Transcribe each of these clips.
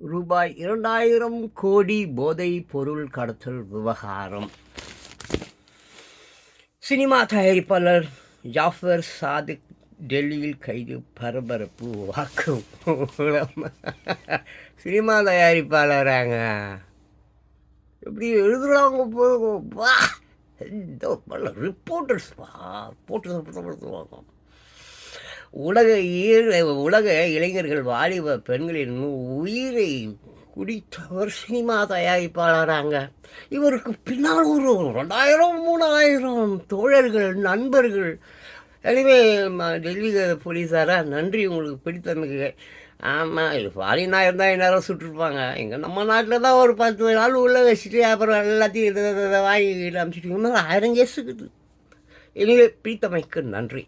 ரூபாய் இரண்டாயிரம் கோடி போதைப் பொருள் கடத்தல் விவகாரம். சினிமா தயாரிப்பாளர் ஜாஃபர் சாதிக் டெல்லியில் கைது பரபரப்பு வாக்கு சினிமா தயாரிப்பாளராங்க. எப்படி எழுதுறாங்க போதும்? வா! இந்த ரிப்போர்ட்டர்ஸ் வா! ரிப்போர்ட்டர்ஸ் உலக ஈர உலக இளைஞர்கள் வாலிப பெண்களின் உயிரை குடித்தவர் சினிமா தயாரிப்பாளராங்க. இவருக்கு பின்னால் ஒரு ரெண்டாயிரம் மூணாயிரம் தோழர்கள் நண்பர்கள். எனவே டெல்லி போலீஸாரா நன்றி உங்களுக்கு பிடித்தனுக்கு ஆமாம் இது ஃபாரினாக இருந்தால் நேரம் சுட்டிருப்பாங்க? இங்கே நம்ம நாட்டில் தான் ஒரு பத்து நாள் உள்ளே வச்சுட்டு அப்புறம் எல்லாத்தையும் இதை இதை இதை வாங்கிட்டு ஆயிரம் கேஸுக்குது எனவே பிடித்தமைக்கு நன்றி.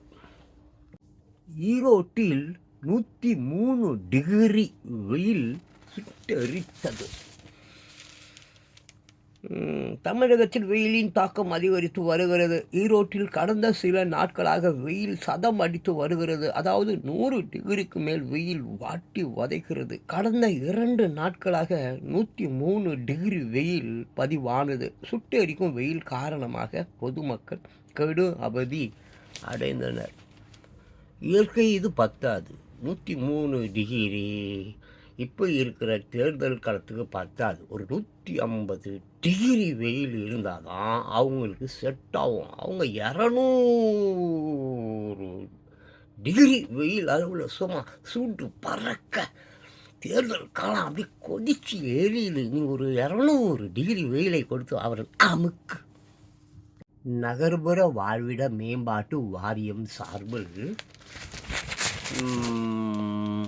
ஈரோட்டில் நூற்றி மூணு டிகிரி வெயில் சுட்டரித்தது தமிழகத்தில் வெயிலின் தாக்கம் அதிகரித்து வருகிறது. ஈரோட்டில் கடந்த சில நாட்களாக வெயில் சதம் அடித்து வருகிறது. அதாவது நூறு டிகிரிக்கு மேல் வெயில் வாட்டி வதைக்கிறது. கடந்த இரண்டு நாட்களாக நூற்றி மூணு டிகிரி வெயில் பதிவானது. சுட்டெரிக்கும் வெயில் காரணமாக பொதுமக்கள் கடு அவதி அடைந்தனர். இயற்கை இது பத்தாது. நூற்றி மூணு டிகிரி. இப்போ இருக்கிற தேர்தல் காலத்துக்கு பத்தாது. ஒரு நூற்றி ஐம்பது டிகிரி வெயில் இருந்தால் தான் அவங்களுக்கு செட் ஆகும். அவங்க இரநூறு டிகிரி வெயில் அளவில் சும்மா சூட்டு பறக்க தேர்தல் காலம் அப்படி கொதிச்சு எரியுது. நீ ஒரு இரநூறு டிகிரி வெயிலை கொடுத்து அவர்கள் அமுக்கு. நகர்ப்புற வாழ்விட மேம்பாட்டு வாரியம் சார்பில்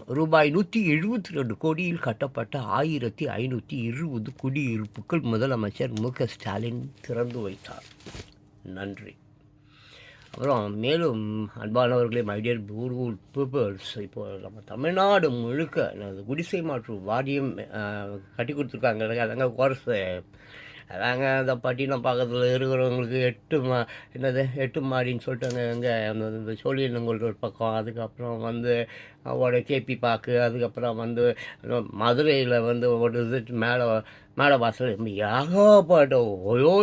ரூபாய் நூற்றி எழுபத்தி ரெண்டு கோடியில் கட்டப்பட்ட ஆயிரத்தி ஐநூற்றி இருபது குடியிருப்புகள் முதலமைச்சர் மு க ஸ்டாலின் திறந்து வைத்தார். நன்றி. அப்புறம் மேலும் அன்பானவர்களே மைடியர் பூர்வூல் பீப்புள்ஸ் இப்போ நம்ம தமிழ்நாடு முழுக்க குடிசை மாற்று வாரியம் கட்டி கொடுத்துருக்காங்க அதங்க அதாங்க அதாங்க அந்த பட்டினம் பக்கத்தில் இருக்கிறவங்களுக்கு எட்டு மா என்னது எட்டு மாடின்னு சொல்லிட்டு அங்கே எங்கே அந்த இந்த ஒரு பக்கம் அதுக்கப்புறம் வந்து அவட கேபி பாக்கு அதுக்கப்புறம் வந்து மதுரையில் வந்து ஒரு இது மேலே மேலே வாசல் ஏகப்பட்ட ஓயோ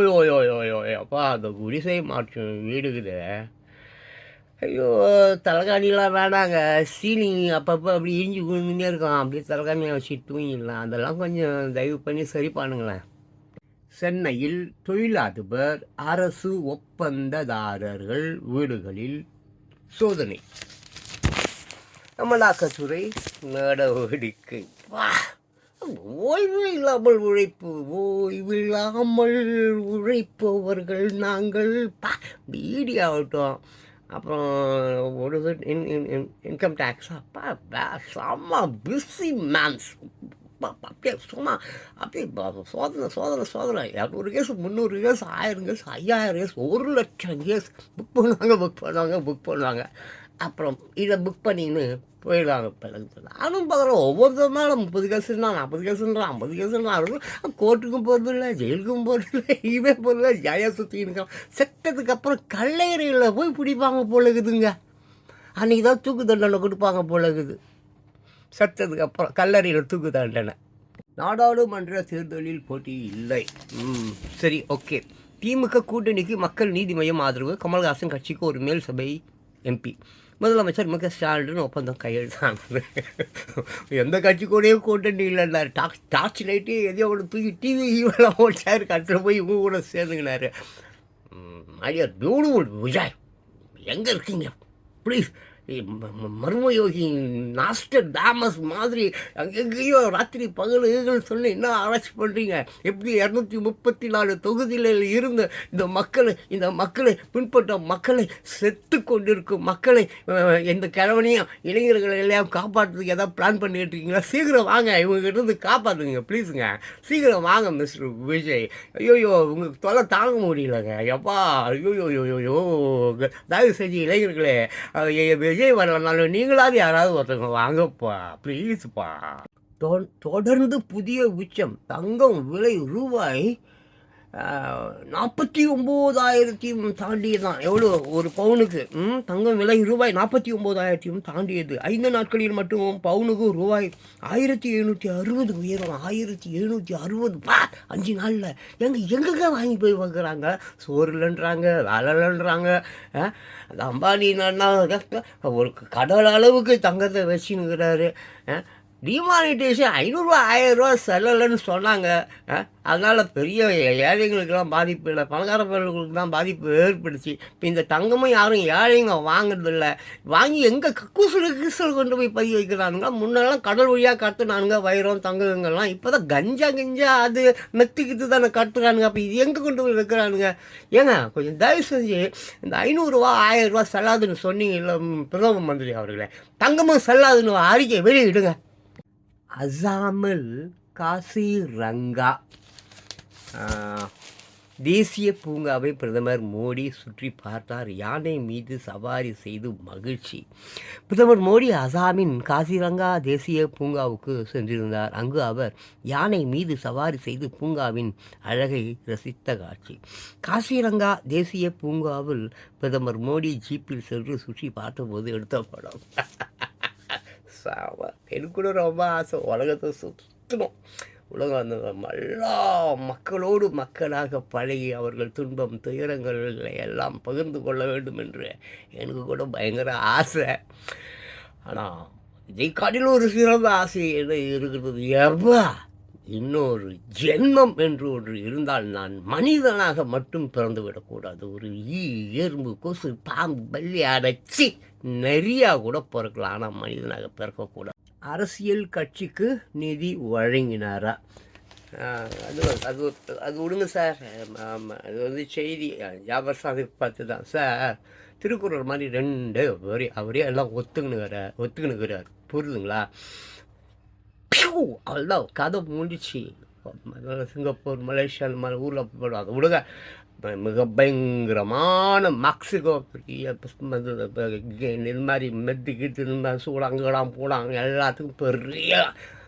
அந்த குடிசை மாற்றம் வீடுக்குது. ஐயோ தலைகாணிலாம் வேணாங்க சீலிங் அப்பப்போ அப்படி இஞ்சி விழுந்துட்டே இருக்கும் அப்படியே தலைகாணியை வச்சு தூங்கிடலாம் அதெல்லாம் கொஞ்சம் தயவு பண்ணி சரி பண்ணுங்களேன். சென்னையில் தொழிலதிபர் அரசு ஒப்பந்ததாரர்கள் வீடுகளில் சோதனை. அமலாக்கத்துறை நடவடிக்கை. ஓய்வு இல்லாமல் உழைப்பு ஓய்வு இல்லாமல் உழைப்பவர்கள் நாங்கள் பா பீடி ஆகட்டும். அப்புறம் ஒரு இன் இன்கம் டேக்ஸ் அப்பா செம்ம பிஸி மேன்ஸ் அப்படியே சும்மா அப்படியே சோதனை சோதனை சோதனை. இரநூறு கேஸ் முந்நூறு கேஸ் ஆயிரம் கேஸ் ஐயாயிரம் கேஸ் ஒரு லட்சம் கேஸ் புக் பண்ணுவாங்க புக் பண்ணுவாங்க புக் பண்ணுவாங்க. அப்புறம் இதை புக் பண்ணின்னு போயிடுவாங்க பிறகு நானும் பார்க்குறேன் ஒவ்வொரு மேலே முப்பது கேஸுன்னா நாற்பது கேஸுன்றான் ஐம்பது கேஸுன்றா கோர்ட்டுக்கும் போகிறது இல்லை ஜெயிலுக்கும் போகிறது இல்லை இவே போகிறதில்ல ஜாயா சுற்றி இருக்கான். செத்ததுக்கு அப்புறம் கல்லையறையில் போய் பிடிப்பாங்க போல இருக்குதுங்க. அன்றைக்கி தான் தூக்கு தண்டனை கொடுப்பாங்க போல இருக்குது. செத்ததுக்கு அப்புறம் கல்லறையில் தூக்கு தாண்டன நாடாளுமன்ற தேர்தலில் போட்டி இல்லை. ம், சரி ஓகே. திமுக கூட்டணிக்கு மக்கள் நீதி மையம் ஆதரவு. கமல்ஹாசன் கட்சிக்கு ஒரு மேல் சபை எம்பி முதலமைச்சர் மு க ஸ்டாலின் ஒப்பந்தம் கையெழுத்தானது. எந்த கட்சி கூடயும் கூட்டணி இல்லைன்னா டார்ச் டார்ச் லைட்டு எதையோ ஒன்று தூக்கி டிவி ஈவெல்லாம் ஓட்டாரு கட்டில் போய் இவங்க கூட சேர்ந்துக்கினாரு. ஐயா பியூட்டிஃபுல் விஜய். எங்கே இருக்கீங்க? ப்ளீஸ் மர்மயோகி நாஸ்டர் தாமஸ் மாதிரி அங்கெங்கேயோ ராத்திரி பகல் சொல்லி என்ன ஆராய்ச்சி பண்ணுறீங்க எப்படி இரநூத்தி முப்பத்தி நாலு தொகுதிகளில் இருந்து இந்த மக்களை இந்த மக்களை பின்பற்ற மக்களை செத்து கொண்டிருக்கும் மக்களை எந்த கிழவனையும் இளைஞர்களை எல்லாம் காப்பாற்றுறதுக்கு ஏதாவது பிளான் பண்ணிட்டு இருக்கீங்களா சீக்கிரம் வாங்க இவங்க இருந்து காப்பாற்றுங்க ப்ளீஸுங்க சீக்கிரம் வாங்க மிஸ்டர் விஜய். ஐயோயோ உங்களுக்கு தொலை தாங்க முடியலங்க. எப்பா ஐயோயோ ஐயோ தயவு செஞ்சு இளைஞர்களே விஜய் வரலனாலும் நீங்களாவது யாராவது ஒருத்தவங்க வாங்கப்பா ப்ளீஸ்ப்பா தொடர்ந்து புதிய உச்சம் தங்கம் விலை ரூபாய் நாற்பத்தி ஒம்போதாயிரத்தையும் தாண்டியதான் எவ்வளோ? ஒரு பவுனுக்கு ம், தங்கம் விலை ரூபாய் நாற்பத்தி ஒம்போதாயிரத்தையும் தாண்டியது. ஐந்து நாட்களில் மட்டும் பவுனுக்கு ரூபாய் ஆயிரத்தி எழுநூற்றி அறுபது உயரும். ஆயிரத்தி எழுநூற்றி அறுபது. பா அஞ்சு நாளில். எங்கே எங்கெங்க வாங்கி போய் பார்க்குறாங்க? சோறு இல்லைன்றாங்க வேலை இல்லைன்றாங்க ஆ, அந்த அம்பானி ஒரு கடல் அளவுக்கு தங்கத்தை வச்சுன்னுக்கிறாரு டிமானிட்டேஷன் ஐநூறுரூவா ஆயிரரூவா செல்லலைன்னு சொன்னாங்க. அதனால் பெரிய ஏழைங்களுக்கெல்லாம் பாதிப்பு இல்லை. பணக்கார பேர்களுக்கு தான் பாதிப்பு ஏற்படுச்சு. இப்போ இந்த தங்கமும் யாரும் ஏழைங்க வாங்குறதில்ல. வாங்கி எங்கே கக்கூசுல கிசல் கொண்டு போய் பதிவு வைக்கிறானுங்க? முன்னெல்லாம் கடல் வழியாக கட்டுனானுங்க வைரம் தங்கங்கள்லாம். இப்போ தான் கஞ்சா கஞ்சா அது மெத்துக்கிட்டு தானே கட்டுறானுங்க அப்போ இது எங்கே கொண்டு போய் வைக்கிறானுங்க? ஏங்க கொஞ்சம் தயவு செஞ்சு இந்த ஐநூறுரூவா ஆயிரரூவா செல்லாதுன்னு சொன்னீங்க இல்லை பிரதம மந்திரி அவர்களே. தங்கமும் செல்லாதுன்னு அறிக்கை வெளியிடுங்க. அசாமில் காசிரங்கா. தேசிய பூங்காவை பிரதமர் மோடி சுற்றி பார்த்தார். யானை மீது சவாரி செய்து மகிழ்ச்சி. பிரதமர் மோடி அசாமின் காசிரங்கா தேசிய பூங்காவுக்கு சென்றிருந்தார். அங்கு அவர் யானை மீது சவாரி செய்து பூங்காவின் அழகை ரசித்த காட்சி. காசிரங்கா தேசிய பூங்காவில் பிரதமர் மோடி ஜீப்பில் சென்று சுற்றி பார்த்தபோது எடுத்த படம். சாவ எனக்கு கூட ரொம்ப ஆசை உலகத்தை சுற்றணும் உலகம் அந்த எல்லா மக்களோடு மக்களாக பழகி அவர்கள் துன்பம் துயரங்கள் எல்லாம் பகிர்ந்து கொள்ள வேண்டும் என்று எனக்கு கூட பயங்கர ஆசை ஆனால் இதை காட்டிலும் ஒரு சிறந்த ஆசை என்ன இருக்கிறது எவ்வா இன்னொரு ஜென்மம் என்று ஒன்று இருந்தால் நான் மனிதனாக மட்டும் பிறந்து விடக்கூடாது ஒரு ஈ எறும்பு கொசு பாம்பு பள்ளி அடைச்சி நிறையா கூட பிறக்கலாம். ஆனால் மனிதனாக பிறக்கக்கூடாது. அரசியல் கட்சிக்கு நிதி வழங்கினாரா? அது அது அது விடுங்க சார். அது வந்து செய்தி ஜாபர் சாதிக் பார்த்து தான் சார். திருக்குறள் மாதிரி ரெண்டு அவரே அவரே எல்லாம் ஒத்துக்கணுங்கிறார் ஒத்துக்கணுங்கிறார் புரியுதுங்களா? அவ்வளோ அவ்வளோதான் கதை முடிச்சு சிங்கப்பூர் மலேசியா அந்த மாதிரி ஊரில் போடுவாங்க விடுங்க மிக பயங்கரமான மெக்சிகோ பெரிய வந்து இப்ப இது மாதிரி மெத்துக்கிட்டு இருந்தா சூடாங்கலாம் போடாங்க எல்லாத்துக்கும் பெரிய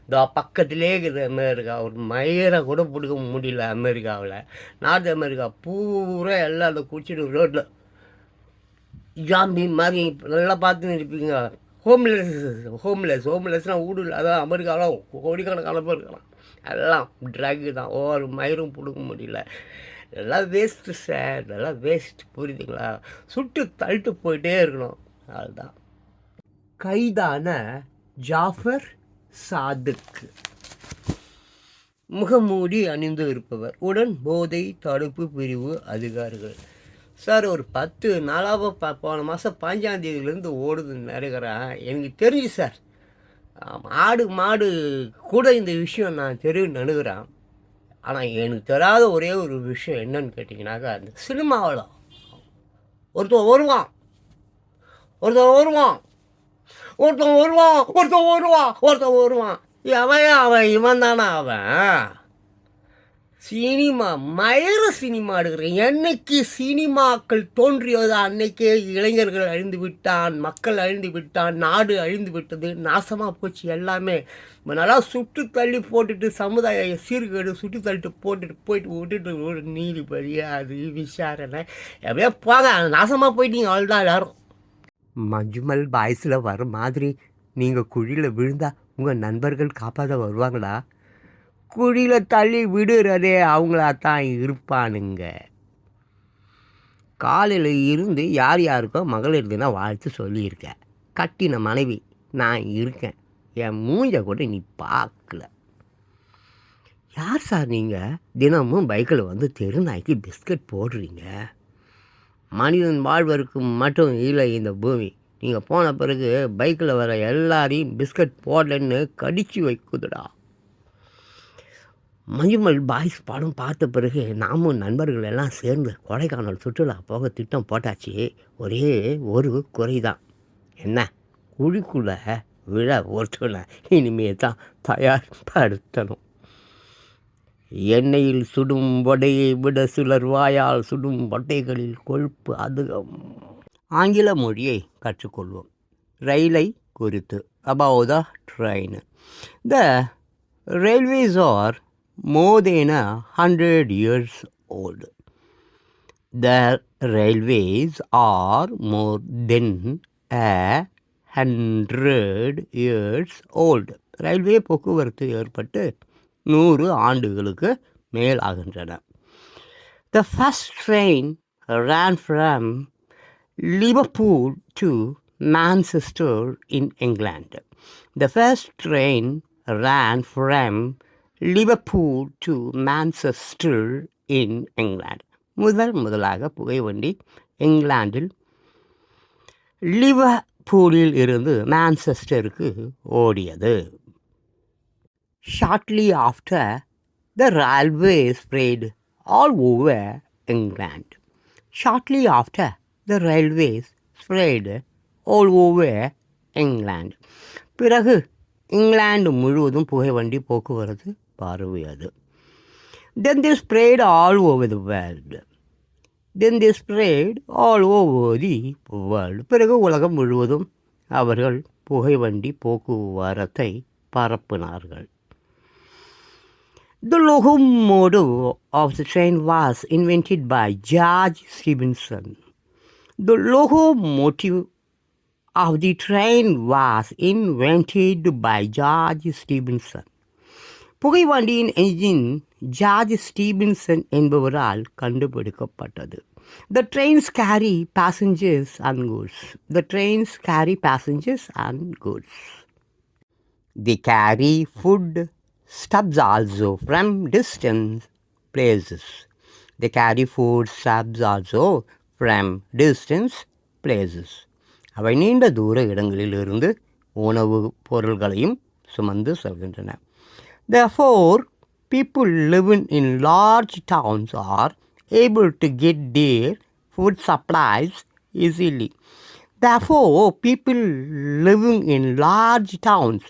இந்த பக்கத்திலே இருக்குது அமெரிக்கா ஒரு மயிரை கூட பிடிக்க முடியல அமெரிக்காவில் நார்த் அமெரிக்கா பூரா எல்லாம் அந்த குடிச்சிட்டு ரோட்டில் ஜாம்பி மாதிரி நல்லா பார்த்துன்னு இருப்பீங்க ஹோம்லெஸ் ஹோம்லெஸ் ஹோம்லெஸ்னால் ஊடு இல்லை. அதான் அமெரிக்காவில் கோடிக்கணக்கான பேர் இருக்கலாம் எல்லாம் ட்ரக்கு தான். ஒவ்வொரு மயிரும் பிடுங்க முடியல. எல்லாம் வேஸ்ட்டு சார் நல்லா வேஸ்ட் புரியுதுங்களா? சுட்டு தள்ளிட்டு போயிட்டே இருக்கணும். அதுதான் கைதான ஜாஃபர் சாதுக்கு முகமூடி அணிந்து இருப்பவர். உடன் போதை தடுப்பு பிரிவு அதிகாரிகள். சார் ஒரு பத்து நாளாக ப போன மாதம் பாஞ்சாந்தேதியிலேருந்து ஓடுதுன்னு நினைக்கிறேன் எனக்கு தெரிஞ்சு சார். ஆடு மாடு கூட இந்த விஷயம் நான் தெரியும் நினைக்கிறேன் ஆனால் எனக்கு தெரியாத ஒரே ஒரு விஷயம் என்னன்னு கேட்டிங்கனாக்கா அந்த சினிமாவில் ஒருத்தன் வருவான். ஒருத்தன் வருவான். ஒருத்தன் வருவான். ஒருத்தன் வருவான். ஒருத்தன் வருவான். எவன் அவன்? இவன் தானே அவன்? சினிமா மயிர சினிமா எடுக்கிறேன் என்னைக்கு சினிமாக்கள் தோன்றியதோ அன்னைக்கே இளைஞர்கள் அழிந்து விட்டான் மக்கள் அழிந்து விட்டான் நாடு அழிந்து விட்டது நாசமாக போச்சு எல்லாமே. நல்லா சுட்டு தள்ளி போட்டுட்டு சமுதாய சீர்கேடு சுட்டு தள்ளிட்டு போட்டுட்டு போயிட்டு விட்டுட்டு ஒரு நீதிபதி அது விசாரணை. எப்படியோ போங்க நாசமாக போயிட்டீங்க அவ்வளோதான் எல்லாரும். மஞ்சுமல் பாய்ஸில் வர மாதிரி நீங்கள் குழியில் விழுந்தா உங்கள் நண்பர்கள் காப்பாற்ற வருவாங்களா? குழியில் தள்ளி விடுறதே அவங்களா தான் இருப்பானுங்க. காலையில் இருந்து யார் யாருக்கோ மகளிர் தின வாழ்த்து சொல்லியிருக்கேன் கட்டின மனைவி நான் இருக்கேன். என் மூஞ்ச கூட நீ பார்க்கல. யார் சார் நீங்கள் தினமும் பைக்கில் வந்து தெருநாய்க்கு பிஸ்கட் போடுறீங்க. மனிதன் வாழ்வதற்கு மட்டும் இல்லை இந்த பூமி. நீங்கள் போன பிறகு பைக்கில் வர எல்லாரையும் பிஸ்கட் போடலன்னு கடிச்சு வைக்குதுடா. மஞ்சுமல் பாய்ஸ் படம் பார்த்த பிறகு நாமும் நண்பர்கள் எல்லாம் சேர்ந்து கொடைக்கானல் சுற்றுலா போக திட்டம் போட்டாச்சு. ஒரே ஒரு குறைதான். என்ன? குழிக்குள்ளே விழ ஒருத்தனை இனிமே தான் தயார்படுத்தணும். எண்ணெயில் சுடும் வடையை விட சிலர் வாயால் சுடும் வட்டைகளில் கொழுப்பு அதிகம். ஆங்கில மொழியை கற்றுக்கொள்வோம். ரயிலை குறித்து. About the train. The railways are more than a hundred years old. The railways are more than a hundred years old. Railway போக்குவரத்து ஏற்பட்டு நூறு ஆண்டுகளுக்கு மேல் ஆகின்றன The first train ran from Liverpool to Manchester in England. The first train ran from Liverpool to Manchester in England முதல் முதலாக புகைவண்டி இங்கிலாந்தில் லிவர்பூலில் இருந்து மான்செஸ்டருக்கு ஓடியது shortly after the railway spread all over England shortly after the railways spread all over England பிறகு இங்கிலாந்து முழுவதும் புகைவண்டி போக்குவரத்து பார்வை அது then the spread all over the world then the spread all over the world பிறகு உலகம் முழுவதும் அவர்கள் புகைவண்டி போக்குவரத்தை பரப்பினார்கள் The locomotive of the train was invented by George Stephenson. The locomotive of the train was invented by George Stephenson. புகைவண்டியின் engine George Stephenson என்பவரால் கண்டுபிடிக்கப்பட்டது. The trains carry passengers and goods the trains carry passengers and goods the carry foodstuffs also from distance places the carry foodstuffs also from distance places அவை நீண்ட தூர இடங்களிலிருந்து உணவு பொருள்களையும் சுமந்து செல்கின்றன. Therefore, people living in large towns are able to get their food supplies easily. Therefore, people living in large towns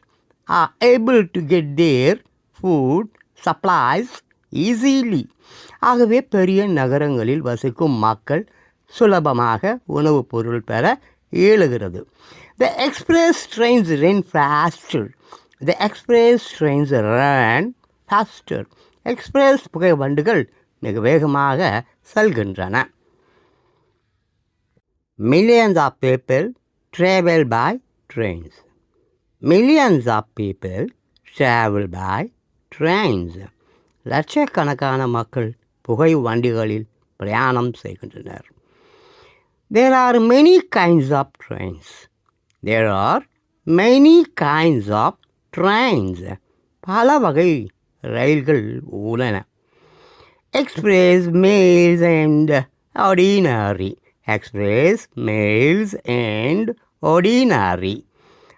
are able to get their food supplies easily. ஆகவே பெரிய நகரங்களில் வசிக்கும் மக்கள் சுலபமாக உணவுப் பொருள் பெற இயலுகிறது the express trains ran faster the express trains run faster. Express புகை வண்டுகள் மிக வேகமாக செல்கின்றன Millions of people travel by trains. Millions of people travel by trains. லட்சக்கணக்கான மக்கள் புகை வண்டிகளில் பிரயாணம் செய்கின்றனர் There are many kinds of trains. There are many kinds of trains பல வகை ரயில்கள் உள்ளன. Express mails and ordinary express mails and ordinary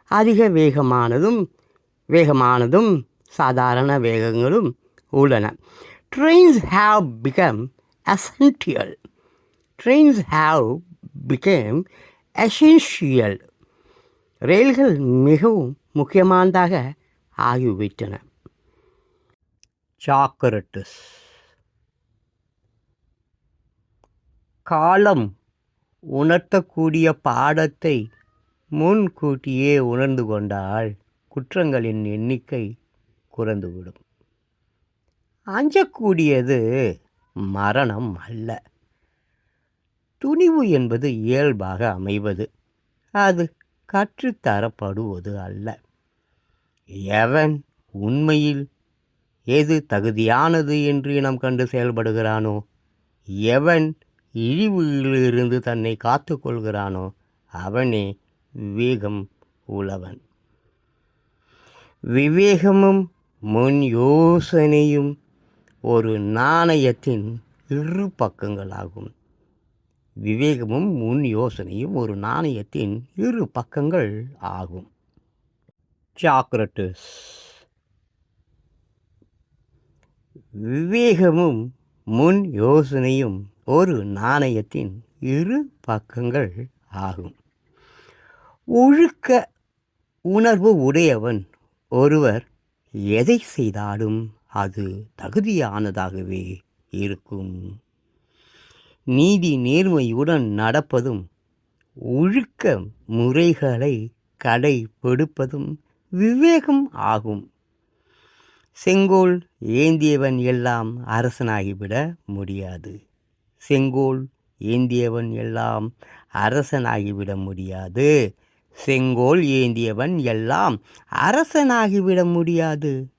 அதிக வேகமானதும் வேகமானதும் சாதாரண வேகங்களும் உள்ளன. Trains have become essential trains have become essential ரயில்கள் மிகவும் முக்கியமானதாக ஆகிவிட்டன சாக்ரட்டிஸ் காலம் உணர்த்தக்கூடிய பாடத்தை முன்கூட்டியே உணர்ந்து கொண்டால் குற்றங்களின் எண்ணிக்கை குறைந்துவிடும். அஞ்சக்கூடியது மரணம் அல்ல. துணிவு என்பது இயல்பாக அமைவது. அது கற்றுத்தரப்படுவது அல்ல. எவன் உண்மையில் எது தகுதியானது என்று இனம் கண்டு செயல்படுகிறானோ எவன் இழிவுகளிலிருந்து தன்னை காத்து கொள்கிறானோ அவனே விவேகம் உழவன் விவேகமும் முன் யோசனையும் ஒரு நாணயத்தின் இரு பக்கங்களாகும். விவேகமும் முன் யோசனையும் ஒரு நாணயத்தின் இரு பக்கங்கள் ஆகும். சாக்ரட்டிஸ் விவேகமும் முன் யோசனையும் ஒரு நாணயத்தின் இரு பக்கங்கள் ஆகும். ஒழுக்க உணர்வு உடையவன் ஒருவர் எதை செய்தாலும் அது தகுதியானதாகவே இருக்கும். நீதி நேர்மையுடன் நடப்பதும் ஒழுக்க முறைகளை கடைபிடிப்பதும் விவேகம் ஆகும். செங்கோல் ஏந்தியவன் எல்லாம் அரசனாகிவிட முடியாது. செங்கோல் ஏந்தியவன் எல்லாம் அரசனாகிவிட முடியாது. செங்கோல் ஏந்தியவன் எல்லாம் அரசனாகிவிட முடியாது.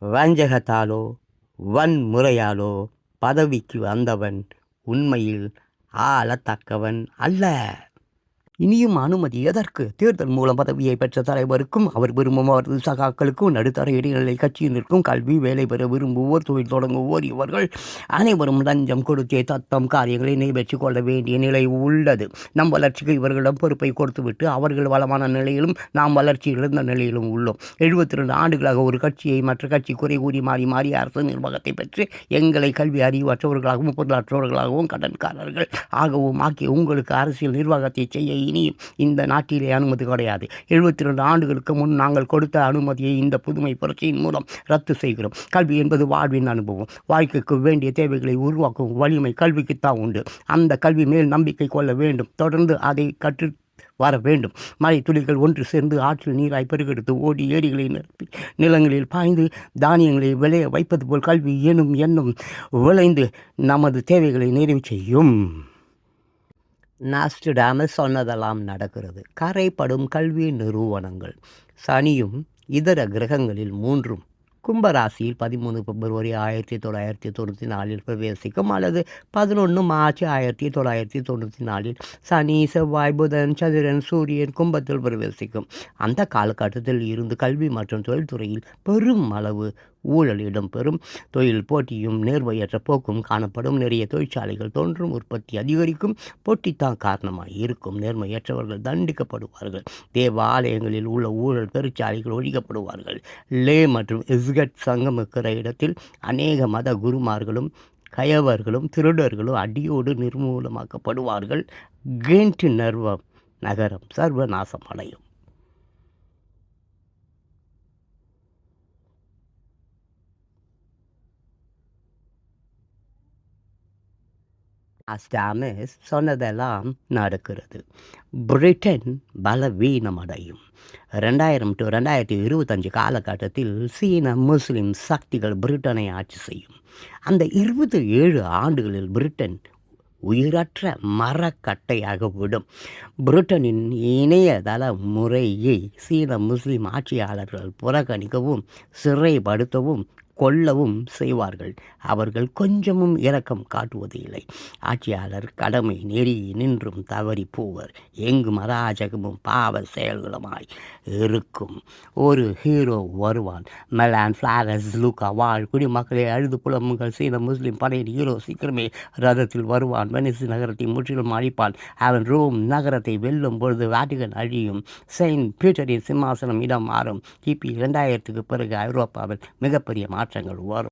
வஞ்சகத்தாலோ வன்முறையாலோ பதவிக்கு வந்தவன் உண்மையில் ஆளத்தக்கவன் அல்ல. இனியும் அனுமதி எதற்கு? தேர்தல் மூலம் பதவியை பெற்ற தலைவருக்கும் அவர் விரும்பும் அவரது சகாக்களுக்கும் நடுத்தர இடைநிலை கட்சியினருக்கும் கல்வி வேலை பெற விரும்புவோர் தொழில் தொடங்குவோர் இவர்கள் அனைவரும் லஞ்சம் கொடுத்தே தத்தம் காரியங்களை நிறைவேற்றிக் கொள்ள வேண்டிய நிலை உள்ளது. நம் வளர்ச்சிக்கு இவர்களிடம் பொறுப்பை கொடுத்துவிட்டு அவர்கள் வளமான நிலையிலும் நாம் வளர்ச்சி இழந்த நிலையிலும் உள்ளோம். எழுபத்தி ரெண்டு ஆண்டுகளாக ஒரு கட்சியை மற்ற கட்சி குறை கூறி மாறி மாறி அரசு நிர்வாகத்தை பெற்று எங்களை கல்வி அறிவற்றவர்களாகவும் பொருளாற்றவர்களாகவும் கடன்காரர்கள் ஆகவும் ஆக்கி உங்களுக்கு அரசியல் நிர்வாகத்தை செய்ய இனியும் இந்த நாட்டிலே அனுமதி கிடையாது. எழுபத்தி ரெண்டு ஆண்டுகளுக்கு முன் நாங்கள் கொடுத்த அனுமதியை இந்த புதுமை புரட்சியின் மூலம் ரத்து செய்கிறோம். கல்வி என்பது வாழ்வின் அனுபவம். வாழ்க்கைக்கு வேண்டிய தேவைகளை உருவாக்கும் வலிமை கல்விக்குத்தான் உண்டு. அந்த கல்வி மேல் நம்பிக்கை கொள்ள வேண்டும். தொடர்ந்து அதை கற்று வர வேண்டும். மழை துளிகள் ஒன்று சேர்ந்து ஆற்றில் நீராய் பெருகெடுத்து ஓடி ஏரிகளை நிரப்பி நிலங்களில் பாய்ந்து தானியங்களை விளைய வைப்பது போல் கல்வி எனும் எண்ணும் விளைந்து நமது தேவைகளை நிறைவு செய்யும். நாஸ்டிடாமஸ் சொன்னதெல்லாம் நடக்கிறது. கரைப்படும் கல்வி நிறுவனங்கள். சனியும் இதர கிரகங்களில் மூன்றும். கும்பராசியில் பதிமூணு பிப்ரவரி ஆயிரத்தி தொள்ளாயிரத்தி தொண்ணூற்றி நாலில் பிரவேசிக்கும் அல்லது பதினொன்று மார்ச் ஆயிரத்தி தொள்ளாயிரத்தி தொண்ணூற்றி நாலில் சனி செவ்வாய் புதன் சந்திரன் சூரியன் கும்பத்தில் பிரவேசிக்கும். அந்த காலகட்டத்தில் இருந்து கல்வி மற்றும் தொழில்துறையில் பெரும் அளவு ஊழல் இடம்பெறும் தொழில் போட்டியும் நேர்மையற்ற போக்கும் காணப்படும். நிறைய தொழிற்சாலைகள் தோன்றும் உற்பத்தி அதிகரிக்கும் போட்டித்தான் காரணமாக இருக்கும். நேர்மையற்றவர்கள் தண்டிக்கப்படுவார்கள். தேவாலயங்களில் உள்ள ஊழல் பெருச்சாலைகள் ஒழிக்கப்படுவார்கள். லே மற்றும் இஸ்கட் சங்கமிக்கிற இடத்தில் அநேக மத குருமார்களும் கயவர்களும் திருடர்களும் அடியோடு நிர்மூலமாக்கப்படுவார்கள். கேண்ட் நர்வம் நகரம் சர்வநாசம் அஸ்டாமிஸ் சொன்னதெல்லாம் நடக்கிறது. பிரிட்டன் பலவீனம் அடையும் ரெண்டாயிரம் டு ரெண்டாயிரத்தி இருபத்தஞ்சு காலகட்டத்தில் சீன முஸ்லிம் சக்திகள் பிரிட்டனை ஆட்சி செய்யும். அந்த இருபத்தி ஏழு ஆண்டுகளில் பிரிட்டன் உயிரற்ற மரக்கட்டையாக விடும். பிரிட்டனின் இணையதள முறையை சீன முஸ்லிம் ஆட்சியாளர்கள் புறக்கணிக்கவும் சிறைப்படுத்தவும் கொல்லவும் செய்வார்கள். அவர்கள் கொஞ்சமும் இரக்கம் காட்டுவதில்லை. ஆட்சியாளர் கடமை நெறி நின்றும் தவறி போவர். எங்கும் அராஜகமும் பாவ செயல்களுமாய் இருக்கும். ஒரு ஹீரோ வருவான். மெலான் ஃப்ளாரஸ் லூக்கா வாழ் குடிமக்களை அழுது புலமுங்கள் சீன முஸ்லீம் படையின் ஹீரோ சீக்கிரமே ரதத்தில் வருவான். வெனிஸ் நகரத்தை முற்றிலும் அழிப்பான். அவன் ரோம் நகரத்தை வெல்லும் பொழுது வாட்டிகன் அழியும். செயின்ட் பீட்டரின் சிம்மாசனம் இடம் மாறும். கிபி இரண்டாயிரத்துக்கு பிறகு ஐரோப்பாவில் மிகப்பெரிய மாற்றங்கள் வரும்